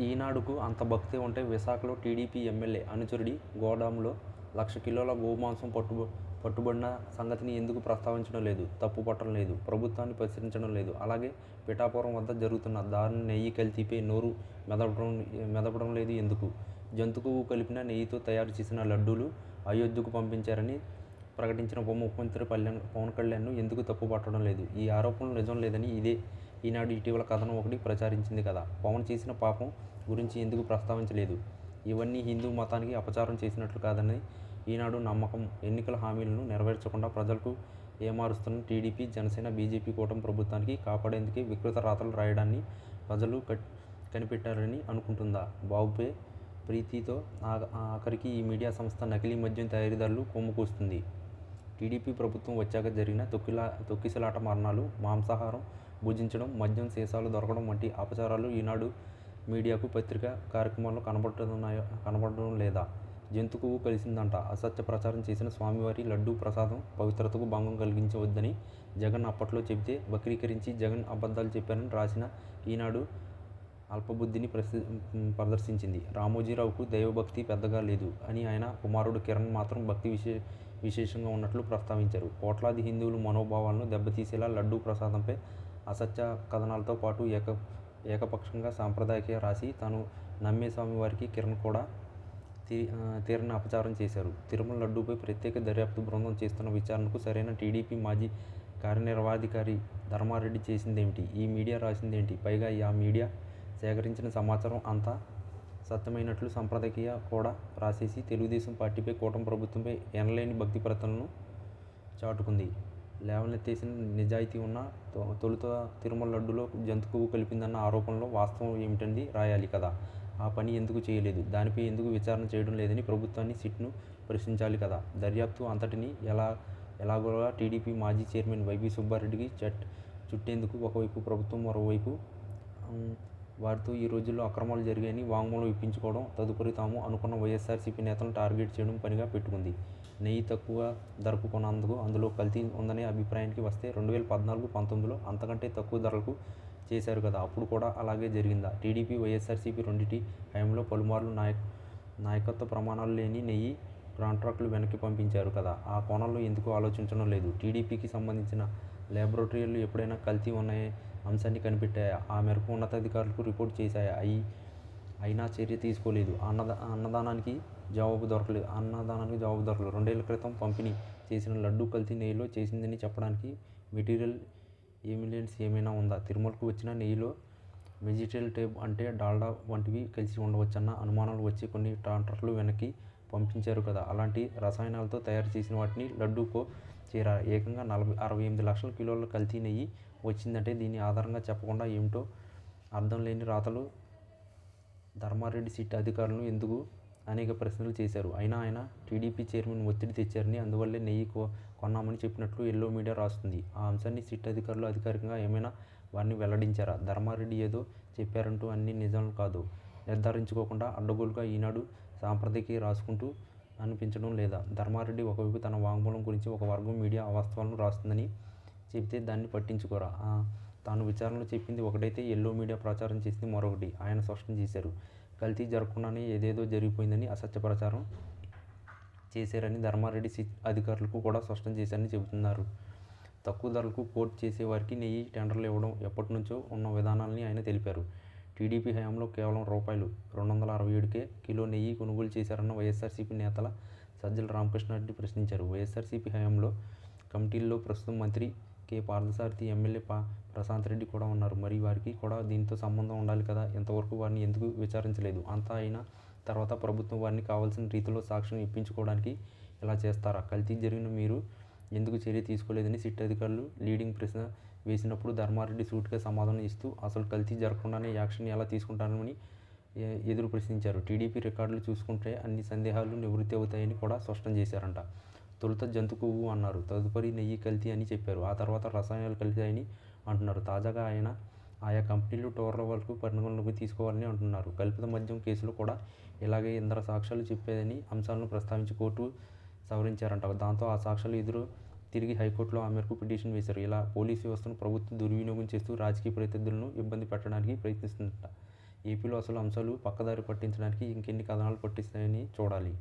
ఈనాడుకు అంత భక్తి ఉంటే విశాఖలో టీడీపీ ఎమ్మెల్యే అనుచరుడి గోడాంలో లక్ష కిలోల గోమాంసం పట్టు పట్టుబడిన సంగతిని ఎందుకు ప్రస్తావించడం లేదు? తప్పు పట్టడం లేదు. ప్రభుత్వాన్ని ప్రశ్నించడం లేదు. అలాగే పిఠాపురం వద్ద జరుగుతున్న దారుణ నెయ్యి కల్తీపై నోరు మెదపడం మెదపడం లేదు ఎందుకు? జంతుకు కలిపిన నెయ్యితో తయారు చేసిన లడ్డూలు అయోధ్యకు పంపించారని ప్రకటించిన ఉప ముఖ్యమంత్రి పల్లెం పవన్ కళ్యాణ్ను ఎందుకు తప్పు పట్టడం లేదు? ఈ ఆరోపణలు నిజం లేదని ఇదే ఈనాడు ఇటీవల కథనం ఒకటి ప్రచారించింది కదా. పవన్ చేసిన పాపం గురించి ఎందుకు ప్రస్తావించలేదు? ఇవన్నీ హిందూ మతానికి అపచారం చేసినట్లు కాదని ఈనాడు నమ్మకం ఎన్నికల హామీలను నెరవేర్చకుండా ప్రజలకు ఏమారుస్తున్న టీడీపీ జనసేన బీజేపీ కూటమి ప్రభుత్వానికి కాపాడేందుకే వికృత రాతలు రాయడాన్ని ప్రజలు కట్ కనిపెట్టారని అనుకుంటుందా? బాబుపై ప్రీతితో ఆ- ఆఖరికి ఈ మీడియా సంస్థ నకిలీ మద్యం తయారీదారులు కొమ్ముకూస్తుంది. టీడీపీ ప్రభుత్వం వచ్చాక జరిగిన తొక్కిలా తొక్కిసలాట మరణాలు మాంసాహారం భుజించడం మద్యం సీసాలు దొరకడం వంటి అపచారాలు ఈనాడు మీడియాకు పత్రిక కార్యక్రమాల్లో కనబడుతున్నాయో కనబడడం లేదా? జంతు కలిసిందంట. అసత్య ప్రచారం చేసిన స్వామివారి లడ్డూ ప్రసాదం పవిత్రతకు భంగం కలిగించవద్దని జగన్ అప్పట్లో చెబితే వక్రీకరించి జగన్ అబద్ధాలు చెప్పారని రాసిన ఈనాడు అల్పబుద్ధిని ప్రసి ప్రదర్శించింది. రామోజీరావుకు దైవభక్తి పెద్దగా లేదు అని ఆయన కుమారుడు కిరణ్ మాత్రం భక్తి విశే విశేషంగా ఉన్నట్లు ప్రస్తావించారు. కోట్లాది హిందువులు మనోభావాలను దెబ్బతీసేలా లడ్డూ ప్రసాదంపై అసత్య కథనాలతో పాటు ఏక ఏకపక్షంగా సాంప్రదాయక రాసి తాను నమ్మే స్వామివారికి కిరణ్ కూడా తీ తీరని అపచారం చేశారు. తిరుమల లడ్డూపై ప్రత్యేక దర్యాప్తు బృందం చేస్తున్న విచారణకు సరైన టీడీపీ మాజీ కార్యనిర్వాధికారి ధర్మారెడ్డి చేసిందేమిటి? ఈ మీడియా రాసిందేంటి పైగా ఆ మీడియా సేకరించిన సమాచారం అంతా సత్యమైనట్లు సంప్రదాయ కూడా రాసేసి తెలుగుదేశం పార్టీపై కూటమి ప్రభుత్వంపై ఎనలేని భక్తి ప్రతలను చాటుకుంది. లేవనెత్తేసిన నిజాయితీ ఉన్న తొ- తొలుత తిరుమల లడ్డులో జంతు కలిపిందన్న ఆరోపణలో వాస్తవం ఏమిటంది రాయాలి కదా. ఆ పని ఎందుకు చేయలేదు? దానిపై ఎందుకు విచారణ చేయడం లేదని ప్రభుత్వాన్ని సిట్ను ప్రశ్నించాలి కదా. దర్యాప్తు అంతటిని ఎలా ఎలాగోలా టీడీపీ మాజీ చైర్మన్ వైవి సుబ్బారెడ్డికి చట్ చుట్టేందుకు ఒకవైపు ప్రభుత్వం మరోవైపు వారితో ఈ రోజుల్లో అక్రమాలు జరిగాయని వాంగ్మూలం ఇప్పించుకోవడం తదుపరి తాము అనుకున్న వైఎస్ఆర్సీపీ నేతలను టార్గెట్ చేయడం పనిగా పెట్టుకుంది. నెయ్యి తక్కువ ధరకు కొనందుకు అందులో కల్తీ ఉందనే అభిప్రాయానికి వస్తే రెండు వేల పద్నాలుగు పంతొమ్మిదిలో అంతకంటే తక్కువ ధరలకు చేశారు కదా అప్పుడు కూడా అలాగే జరిగిందా? టీడీపీ వైఎస్ఆర్సీపీ రెండింటి హయాంలో పలుమార్లు నాయక్ నాయకత్వ ప్రమాణాలు లేని నెయ్యి కాంట్రాక్టులు వెనక్కి పంపించారు కదా ఆ కోణంలో ఎందుకు ఆలోచించడం లేదు? టీడీపీకి సంబంధించిన ల్యాబొరేటరీలు ఎప్పుడైనా కల్తీ ఉన్నాయే అంశాన్ని కనిపెట్టాయి ఆ మేరకు ఉన్నతాధికారులకు రిపోర్ట్ చేశాయి. అయి అయినా చర్య తీసుకోలేదు. అన్నదా అన్నదానానికి జవాబు దొరకలేదు అన్నదానానికి జవాబు దొరకలేదు. రెండేళ్ళ క్రితం పంపిణీ చేసిన లడ్డు కల్తీ నెయ్యిలో చేసిందని చెప్పడానికి మెటీరియల్ ఎమిలెన్స్ ఏమైనా ఉందా? తిరుమలకు వచ్చిన నెయ్యిలో వెజిటేబుల్ టేప్ అంటే డాల్డా వంటివి కలిసి ఉండవచ్చన్న అనుమానాలు వచ్చి కొన్ని ట్రాక్టర్లు వెనక్కి పంపించారు కదా. అలాంటి రసాయనాలతో తయారు చేసిన వాటిని లడ్డూకో చీర ఏకంగా నలభై అరవై ఎనిమిది లక్షల కిలోల కల్తీ నెయ్యి వచ్చిందంటే దీని ఆధారంగా చెప్పకుండా ఏమిటో అర్థం లేని రాతలు ధర్మారెడ్డి సిట్ అధికారులను ఎందుకు అనేక ప్రశ్నలు చేశారు. అయినా ఆయన టీడీపీ చైర్మన్ ఒత్తిడి తెచ్చారని అందువల్లే నెయ్యి కొ- కొన్నామని చెప్పినట్లు ఎల్లో మీడియా రాస్తుంది. ఆ అంశాన్ని సిట్ అధికారులు అధికారికంగా ఏమైనా వారిని వెల్లడించారా? ధర్మారెడ్డి ఏదో చెప్పారంటూ అన్ని నిజాలు కాదు. నిర్ధారించుకోకుండా అడ్డగోలుగా ఈనాడు సాంప్రదాయకి రాసుకుంటూ అనిపించడం లేదా ధర్మారెడ్డి ఒకవైపు తన వాంగ్మూలం గురించి ఒక వర్గం మీడియా అవాస్తవాలను రాస్తుందని చెబితే దాన్ని పట్టించుకోరా? తాను విచారణలో చెప్పింది ఒకటైతే ఎల్లో మీడియా ప్రచారం చేసింది మరొకటి. ఆయన స్పష్టం చేశారు. కల్తీ జరగకుండానే ఏదేదో జరిగిపోయిందని అసత్య ప్రచారం చేశారని ధర్మారెడ్డి అధికారులకు కూడా స్పష్టం చేశారని చెబుతున్నారు. తక్కువ ధరలకు కోట్ చేసేవారికి నెయ్యి టెండర్లు ఇవ్వడం ఎప్పటి నుంచో ఉన్న విధానాలని ఆయన తెలిపారు. టీడీపీ హయాంలో కేవలం రూపాయలు రెండు వందల అరవై ఏడుకే కిలో నెయ్యి కొనుగోలు చేశారన్న వైఎస్ఆర్సీపీ నేతల సజ్జల రామకృష్ణారెడ్డి ప్రశ్నించారు. వైఎస్ఆర్సీపీ హయాంలో కమిటీల్లో ప్రస్తుతం మంత్రి కె. పార్థసారథి ఎమ్మెల్యే పా. ప్రశాంత్ రెడ్డి కూడా ఉన్నారు. మరి వారికి కూడా దీంతో సంబంధం ఉండాలి కదా? ఇంతవరకు వారిని ఎందుకు విచారించలేదు? అంతా అయినా తర్వాత ప్రభుత్వం వారిని కావాల్సిన రీతిలో సాక్ష్యం ఇప్పించుకోవడానికి ఇలా చేస్తారా? కల్తీ జరిగిన మీరు ఎందుకు చర్య తీసుకోలేదని సిట్ అధికారులు లీడింగ్ ప్రశ్న వేసినప్పుడు ధర్మారెడ్డి సూటిగా సమాధానం ఇస్తూ అసలు కల్తీ జరగకుండానే యాక్షన్ ఎలా తీసుకుంటారని ఎదురు ప్రశ్నించారు. టీడీపీ రికార్డులు చూసుకుంటే అన్ని సందేహాలు నివృత్తి అవుతాయని కూడా స్పష్టం చేశారంట. తొలుత జంతు కొవ్వు అన్నారు. తదుపరి నెయ్యి కల్తీ అని చెప్పారు. ఆ తర్వాత రసాయనాలు కలిసాయని అంటున్నారు. తాజాగా ఆయన ఆయా కంపెనీలు టోర్ల వరకు పరిగణలోకి తీసుకోవాలని అంటున్నారు. కల్పిత మద్యం కేసులు కూడా ఇలాగే ఇందర సాక్ష్యాలు చెప్పేదని అంశాలను ప్రస్తావించి కోర్టు సవరించారంట. దాంతో ఆ సాక్ష్యాలు ఎదురు తిరిగి హైకోర్టులో ఆ మేరకు పిటిషన్ వేశారు. ఇలా పోలీస్ వ్యవస్థను ప్రభుత్వం దుర్వినియోగం చేస్తూ రాజకీయ ప్రతినిధులను ఇబ్బంది పెట్టడానికి ప్రయత్నిస్తుందట. ఏపీలో అసలు అంశాలు పక్కదారి పట్టించడానికి ఇంకెన్ని కథనాలు పట్టిస్తాయని చూడాలి.